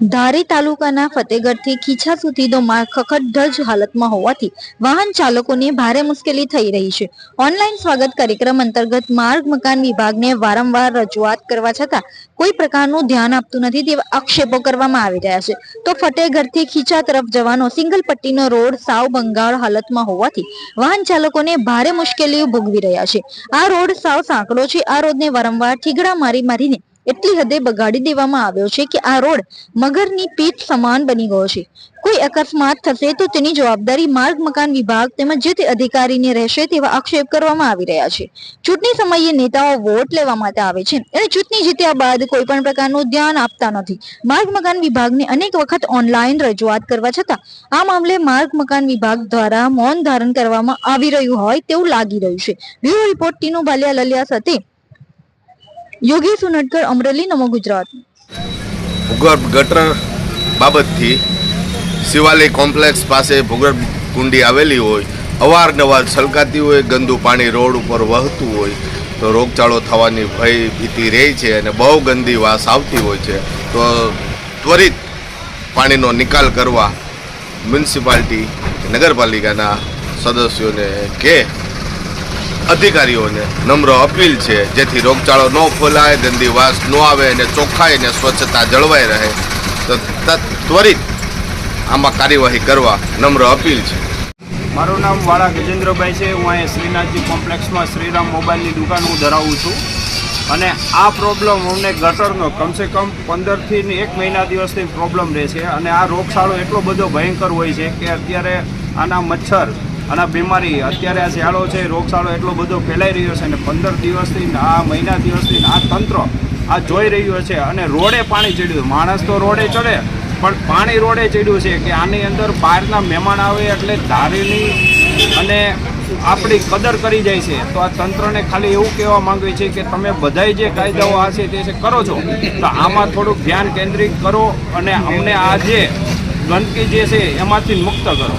ધારી તાલુકાના ફતેગઢથી ખીછા સુધીનો માર્ગ ખખડધજ હાલતમાં હોવાથી વાહન ચાલકોને ભારે મુશ્કેલી થઈ રહી છે. ઓનલાઈન સ્વાગત કાર્યક્રમ અંતર્ગત માર્ગ મકાન વિભાગને વારંવાર રજૂઆત કરવા છતાં કોઈ પ્રકારનું ધ્યાન આપતું નથી તેવા આક્ષેપો કરવામાં આવી રહ્યા છે. તો ફતેગઢથી ખીચા તરફ જવાનો સિંગલ પટ્ટીનો રોડ સાવ બંગાળ હાલતમાં હોવાથી વાહન ચાલકોને ભારે મુશ્કેલીઓ ભોગવી રહ્યા છે. આ રોડ સાવ સાંકડો છે. આ રોડને વારંવાર ઠીગડા મારી મારીને એટલી હદે બગાડી દેવામાં આવ્યો છે કે આ રોડ મગરની પીઠ સમાન બની ગયો છે. કોઈ અકસ્માત થશે તો તેની જવાબદારી માર્ગ મકાન વિભાગ તેમજ જે તે અધિકારીને રહેશે તેવા આક્ષેપ કરવામાં આવી રહ્યા છે. ચૂંટણી સમયે નેતાઓ વોટ લેવા માટે આવે છે અને ચૂંટણી જીત્યા બાદ કોઈ પણ પ્રકારનું ધ્યાન આપતા નથી. માર્ગ મકાન વિભાગને અનેક વખત ઓનલાઈન રજૂઆત કરવા છતાં, આ મામલે માર્ગ મકાન વિભાગ દ્વારા મૌન ધારણ કરવામાં આવી રહ્યું હોય તેવું લાગી રહ્યું છે. બ્યુરો રિપોર્ટ ટીનુ ભાલિયા લલિયા સાથે યોગેશ ઉનડકર અમરેલી, નમો ગુજરાત. ભૂગર્ભ ગટર બાબતથી શિવાલય કોમ્પ્લેક્સ પાસે ભૂગર્ભ કુંડી આવેલી હોય, અવારનવાર છલકાતી હોય, ગંદુ પાણી રોડ ઉપર વહતું હોય, તો રોગચાળો થવાની ભય ભીતિ રહે છે અને બહુ ગંદી વાસ આવતી હોય છે. તો ત્વરિત પાણીનો નિકાલ કરવા મ્યુનિસિપાલિટી, નગરપાલિકાના સદસ્યોને કે અધિકારીઓને નમ્ર અપીલ છે, જેથી રોગચાળો ન ફોલાય ગંદી વાસ ન આવે અને ચોખ્ખાઈ અને સ્વચ્છતા જળવાઈ રહે. તો ત્વરિત આમાં કાર્યવાહી કરવા નમ્ર અપીલ છે. મારું નામ વાળા ગજેન્દ્રભાઈ છે. હું અહીંયા શ્રીનાથજી કોમ્પ્લેક્સમાં શ્રીરામ મોબાઈલની દુકાન હું ધરાવું છું. અને આ પ્રોબ્લેમ અમને ગટરનો કમસે કમ પંદરથી એક મહિના દિવસથી પ્રોબ્લેમ રહે છે. અને આ રોગચાળો એટલો બધો ભયંકર હોય છે કે અત્યારે આના મચ્છર અને બીમારી અત્યારે આ શિયાળો છે, રોગચાળો એટલો બધો ફેલાઈ રહ્યો છે અને પંદર દિવસથી આ મહિના દિવસથી આ તંત્ર આ જોઈ રહ્યું છે અને રોડે પાણી ચડ્યું. માણસ તો રોડે ચડે, પણ પાણી રોડે ચડ્યું છે કે આની અંદર બહારના મહેમાન આવે એટલે ધારીની અને આપણી કદર કરી જાય છે. તો આ તંત્રને ખાલી એવું કહેવા માંગવી છે કે તમે બધાય જે કાયદાઓ આ છે તે કરો છો. તો આમાં થોડુંક ધ્યાન કેન્દ્રિત કરો અને અમને આ જે ગંદકી જે છે એમાંથી મુક્ત કરો.